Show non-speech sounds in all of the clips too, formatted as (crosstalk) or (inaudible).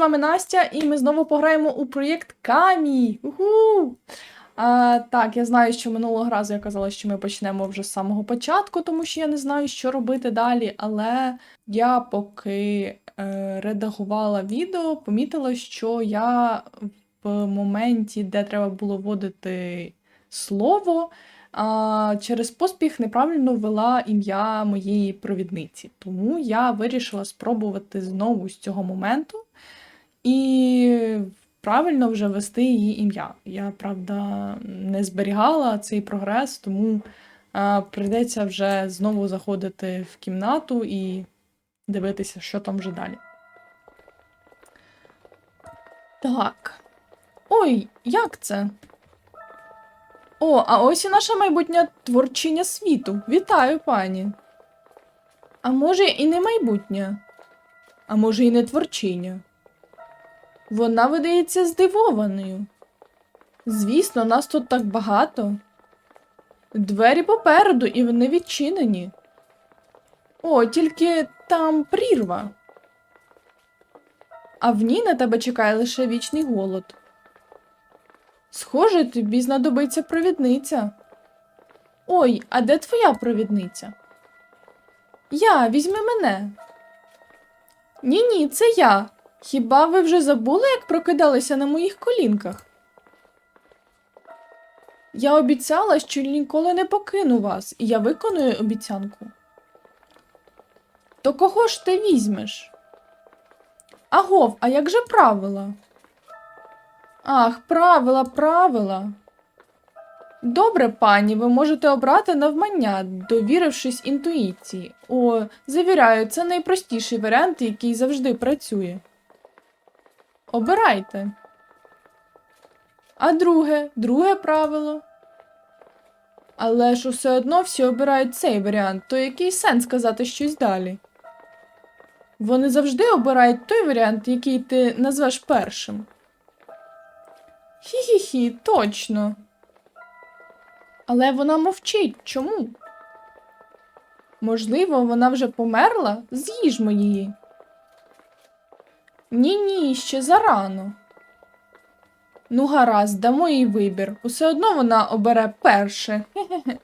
вами Настя, і ми знову пограємо у проєкт Камі. Уху! А, так, я знаю, що минулого разу я казала, що ми почнемо вже з самого початку, тому що я не знаю, що робити далі. Але я поки е, редагувала відео, помітила, що я в моменті, де треба було вводити слово, а, через поспіх неправильно ввела ім'я моєї провідниці. Тому я вирішила спробувати знову з цього моменту і правильно вже ввести її ім'я. Я, правда, не зберігала цей прогрес, тому а, прийдеться вже знову заходити в кімнату і дивитися, що там вже далі. Так. Ой, як це? О, а ось і наша майбутня творчиня світу. Вітаю, пані. А може, і не майбутня, а може, і не творчиня. Вона видається здивованою. Звісно, нас тут так багато. Двері попереду, і вони відчинені. О, тільки там прірва. А в ній на тебе чекає лише вічний голод. Схоже, тобі знадобиться провідниця. Ой, а де твоя провідниця? Я, візьми мене. Ні, ні, це я. Хіба ви вже забули, як прокидалися на моїх колінках? Я обіцяла, що ніколи не покину вас, і я виконую обіцянку. То кого ж ти візьмеш? Агов, а як же правила? Ах, правила, правила. Добре, пані, ви можете обрати навмання, довірившись інтуїції. О, завіряю, це найпростіший варіант, який завжди працює. Обирайте. А друге, друге правило. Але ж усе одно всі обирають цей варіант, то який сенс казати щось далі? Вони завжди обирають той варіант, який ти назвеш першим. Хі-хі-хі, точно. Але вона мовчить. Чому? Можливо, вона вже померла? З'їжмо її. Ні, ні, ще зарано. Ну, гаразд, дамо їй вибір. Усе одно вона обере перше. Хе-хе-хе.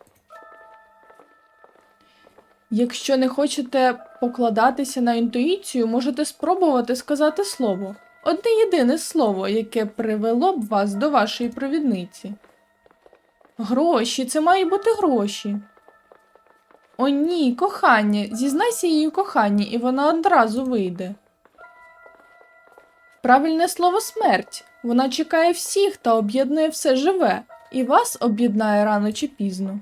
Якщо не хочете покладатися на інтуїцію, можете спробувати сказати слово. Одне єдине слово, яке привело б вас до вашої провідниці. Гроші, це мають бути гроші. О, ні, кохання, зізнайся їй у коханні, і вона одразу вийде. Правильне слово смерть. Вона чекає всіх та об'єднує все живе, і вас об'єднає рано чи пізно.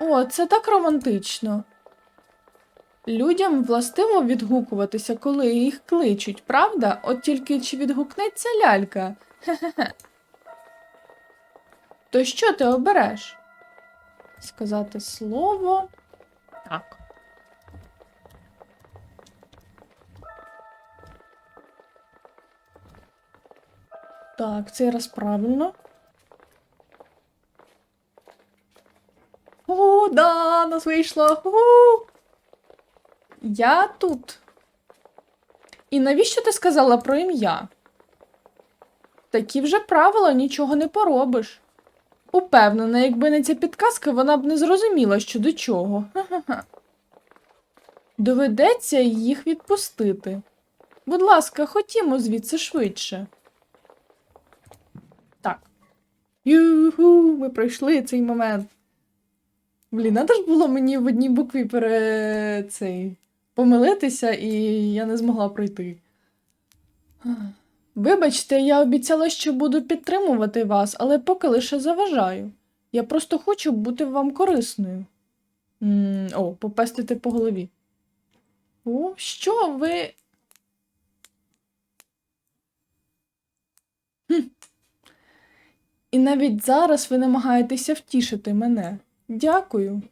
О, це так романтично. Людям властиво відгукуватися, коли їх кличуть, правда? От тільки чи відгукнеться лялька? Хе-хе-хе. То що ти обереш? Сказати слово. Так. Так, цей раз правильно. О, да, нас вийшло. У! Я тут. І навіщо ти сказала про ім'я? Такі вже правила нічого не поробиш. Упевнена, якби не ця підказка, вона б не зрозуміла, що до чого. Доведеться їх відпустити. Будь ласка, ходімо звідси швидше. Так. Юху, ми пройшли цей момент. Блін, треба ж було мені в одній букві пере... цей... помилитися, і я не змогла пройти. Вибачте, я обіцяла, що буду підтримувати вас, але поки лише заважаю. Я просто хочу бути вам корисною. м о, попестити по голові. О, що ви. І навіть зараз ви намагаєтеся втішити мене. Дякую.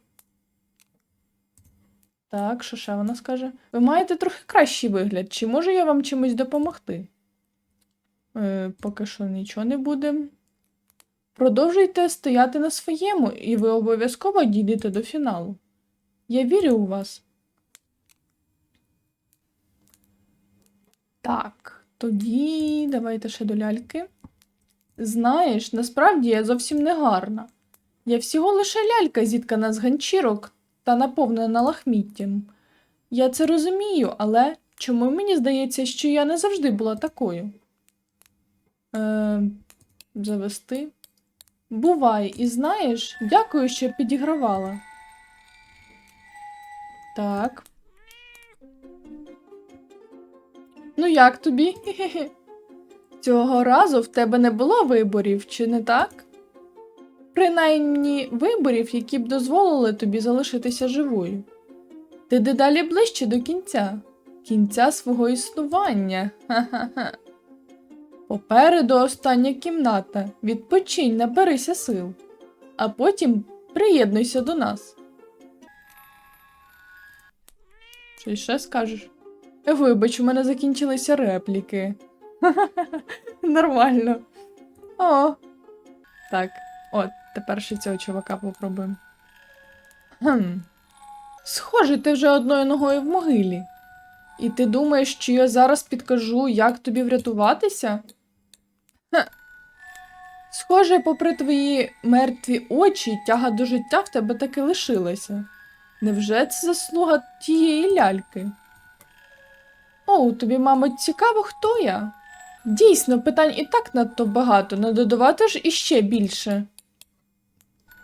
Так, що ще вона скаже? Ви маєте трохи кращий вигляд. Чи можу я вам чимось допомогти? Е, поки що нічого не буде. Продовжуйте стояти на своєму, і ви обов'язково дійдете до фіналу. Я вірю у вас. Так, тоді давайте ще до ляльки. Знаєш, насправді я зовсім не гарна. Я всього лише лялька, зіткана з ганчірок та наповнена лахміттям. Я це розумію, але чому мені здається, що я не завжди була такою? Е, завести. Бувай, і знаєш, дякую, що підігравала. Так. Ну, як тобі? Хе-хе-хе. Цього разу в тебе не було виборів, чи не так? Принаймні виборів, які б дозволили тобі залишитися живою. Ти дедалі ближче до кінця, кінця свого існування. Ха-ха-ха. Попереду остання кімната. Відпочинь, наберися сил, а потім приєднуйся до нас. Що ще скажеш? Вибач, у мене закінчилися репліки. (laughs) Нормально. О. Так, от, тепер ще цього чувака попробуємо. Хм. Схоже, ти вже одною ногою в могилі. І ти думаєш, що я зараз підкажу, як тобі врятуватися? Хе. Схоже, попри твої мертві очі, тяга до життя в тебе таки лишилася. Невже це заслуга тієї ляльки? О, тобі, мабуть, цікаво, хто я? Дійсно, питань і так надто багато, не додавати ж іще більше.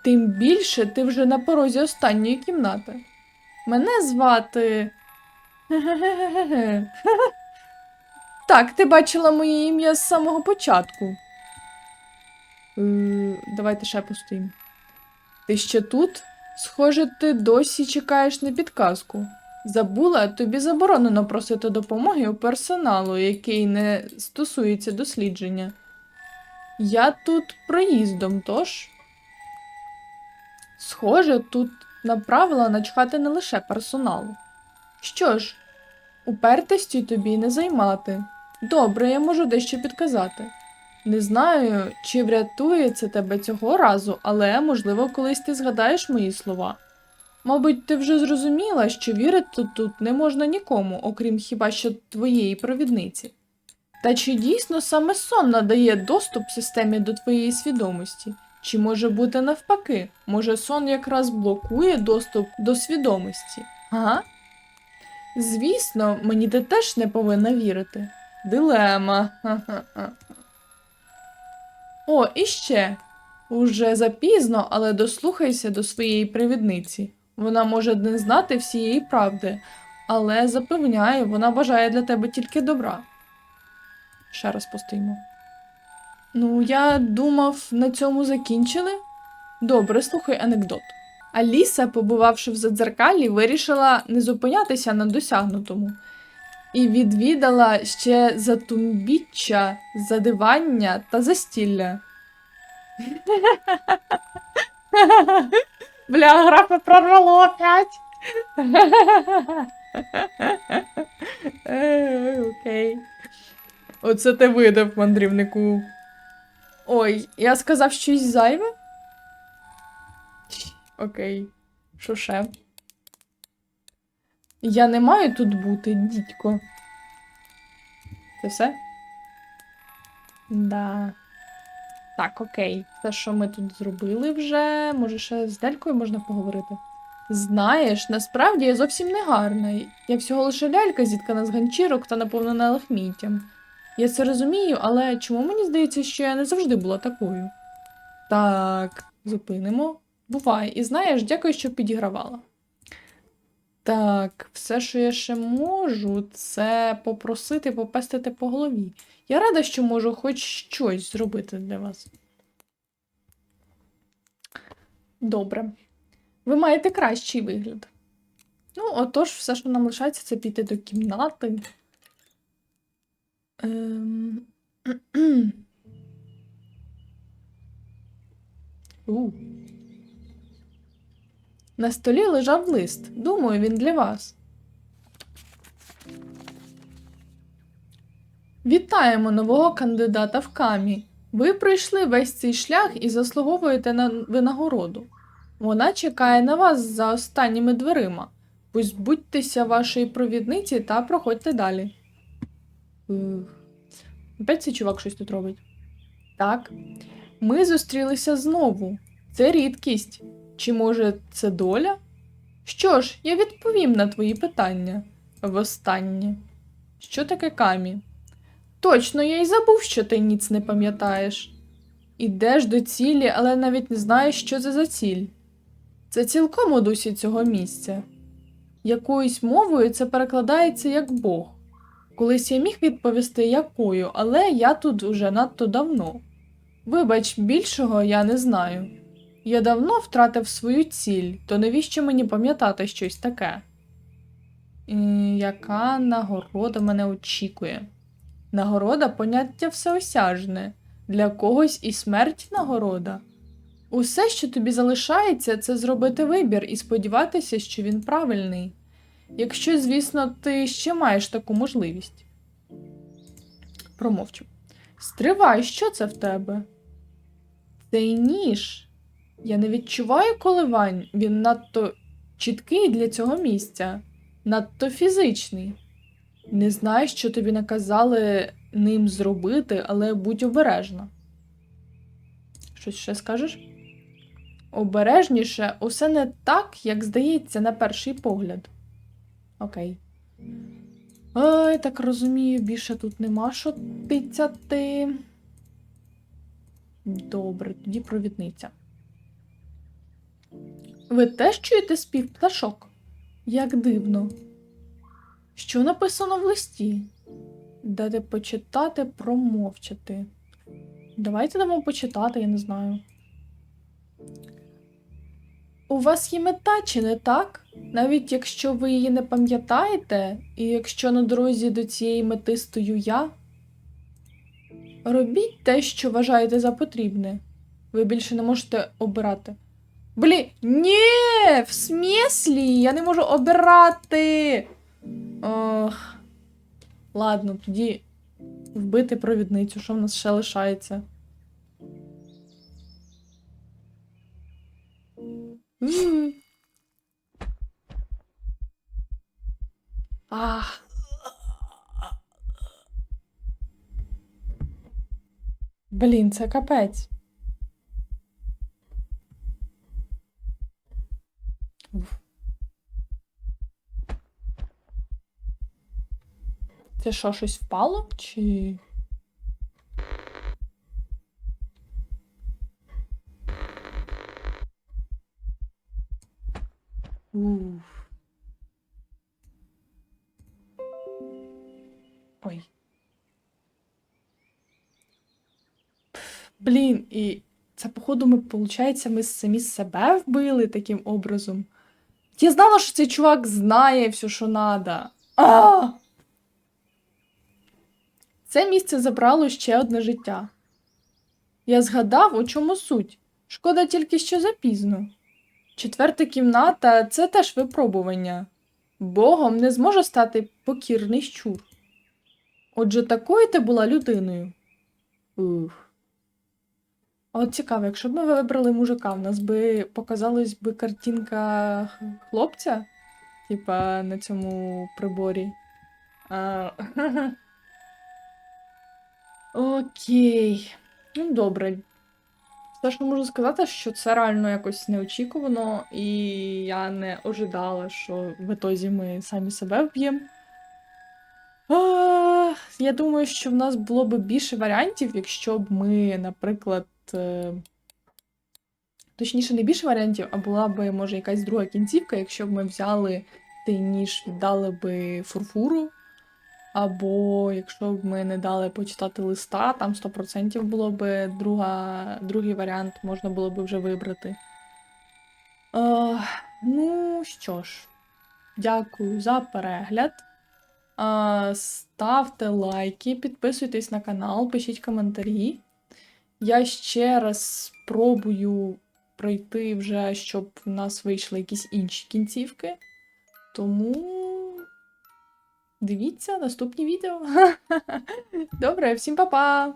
Тим більше ти вже на порозі останньої кімнати. Мене звати. (laughs) Так, ти бачила моє ім'я з самого початку. Е, Давайте ще постоїмо. Ти ще тут? Схоже, ти досі чекаєш на підказку. Забула, тобі заборонено просити допомоги у персоналу, який не стосується дослідження. Я тут проїздом, тож. Схоже, тут на правила начхати не лише персоналу. Що ж, упертості тобі не займати. Добре, я можу дещо підказати. Не знаю, чи врятує це тебе цього разу, але, можливо, колись ти згадаєш мої слова. Мабуть, ти вже зрозуміла, що вірити тут не можна нікому, окрім хіба що твоєї провідниці. Та чи дійсно саме сон надає доступ системі до твоєї свідомості? Чи може бути навпаки? Може сон якраз блокує доступ до свідомості? Ага? Звісно, мені ти теж не повинна вірити. Дилема. (laughs) О, і ще. Уже запізно, але дослухайся до своєї привідниці. Вона може не знати всієї правди, але запевняю, вона бажає для тебе тільки добра. Ще раз постоїмо. Ну, я думав, на цьому закінчили. Добре, слухай анекдот. Аліса, побувавши в задзеркалі, вирішила не зупинятися на досягнутому і відвідала ще затумбіччя, задивання та застілля. (laughs) Бля, графа прорвало опять. Е, Окей. Оце ти видав, мандрівнику. Ой, я сказав щось зайве? Окей. Що ще? Я не маю тут бути, дідько. Це все? Да. Так, окей. Те, що ми тут зробили вже. Може, ще з Делькою можна поговорити? Знаєш, насправді я зовсім не гарна. Я всього лише лялька, зіткана з ганчірок та наповнена лахміттям. Я це розумію, але чому мені здається, що я не завжди була такою? Так, зупинимо. Бувай. І знаєш, дякую, що підігравала. Так, все, що я ще можу, це попросити попестити по голові. Я рада, що можу хоч щось зробити для вас. Добре. Ви маєте кращий вигляд. Ну, отож, все, що нам лишається, це піти до кімнати. Ем... (clears throat) У. На столі лежав лист. Думаю, він для вас. Вітаємо нового кандидата в камі. Ви пройшли весь цей шлях і заслуговуєте на винагороду. Вона чекає на вас за останніми дверима. Позбудьтеся вашої провідниці та проходьте далі. Ух. Опять цей чувак щось тут робить. Так. Ми зустрілися знову. Це рідкість. Чи може це доля? Що ж, я відповім на твої питання. Востаннє. Що таке камі? Точно, я й забув, що ти ніц не пам'ятаєш. Ідеш до цілі, але навіть не знаєш, що це за ціль. Це цілком у дусі цього місця. Якоюсь мовою це перекладається як Бог. Колись я міг відповісти якою, але я тут уже надто давно. Вибач, більшого я не знаю. Я давно втратив свою ціль, то навіщо мені пам'ятати щось таке? Яка нагорода мене очікує? Нагорода поняття всеосяжне, для когось і смерть нагорода. Усе, що тобі залишається, це зробити вибір і сподіватися, що він правильний. Якщо, звісно, ти ще маєш таку можливість. Промовчу. Стривай, що це в тебе? Цей ніж. Я не відчуваю коливань, він надто чіткий для цього місця, надто фізичний. Не знаю, що тобі наказали ним зробити, але будь обережна. Щось ще скажеш? Обережніше, усе не так, як здається, на перший погляд. Окей. Ой, так розумію, більше тут нема що тицяти. Добре, тоді провідниця. Ви теж чуєте спів пташок? Як дивно. Що написано в листі? Дати почитати, промовчати. Давайте дамо почитати, я не знаю. У вас є мета, чи не так? Навіть якщо ви її не пам'ятаєте, і якщо на дорозі до цієї мети стою я. Робіть те, що вважаєте за потрібне. Ви більше не можете обирати. Блі, ні, в сміслі, я не можу обирати. Ох. Ладно, тоді вбити провідницю, що в нас ще лишається. Ах. Блін, це капець. Це що, щось впало? Чи. Уф. Ой. Блін, і це, походу, ми, виходить, ми самі себе вбили таким образом. Я знала, що цей чувак знає все, що надо. А! Це місце забрало ще одне життя. Я згадав, у чому суть. Шкода тільки, що запізно. Четверта кімната це теж випробування. Богом не зможе стати покірний щур. Отже, такою ти була людиною. Ух. От цікаво, якщо б ми вибрали мужика, в нас би показалась би картинка хлопця, типа на цьому приборі. А... (laughs) Окей. Ну, добре. Все, що можу сказати, що це реально якось неочікувано, і я не ожидала, що в ітозі ми самі себе вб'ємо. Я думаю, що в нас було б більше варіантів, якщо б ми, наприклад. е, Точніше, не більше варіантів, а була б, може, якась друга кінцівка, якщо б ми взяли той ніж, віддали би фурфуру. Або якщо б ми не дали почитати листа, там 100% було б друга, другий варіант, можна було б вже вибрати. Е, ну що ж, дякую за перегляд. Е, ставте лайки, підписуйтесь на канал, пишіть коментарі. Я ще раз спробую пройти вже, щоб в нас вийшли якісь інші кінцівки. Тому дивіться наступні відео. (laughs) Добре, всім па-па!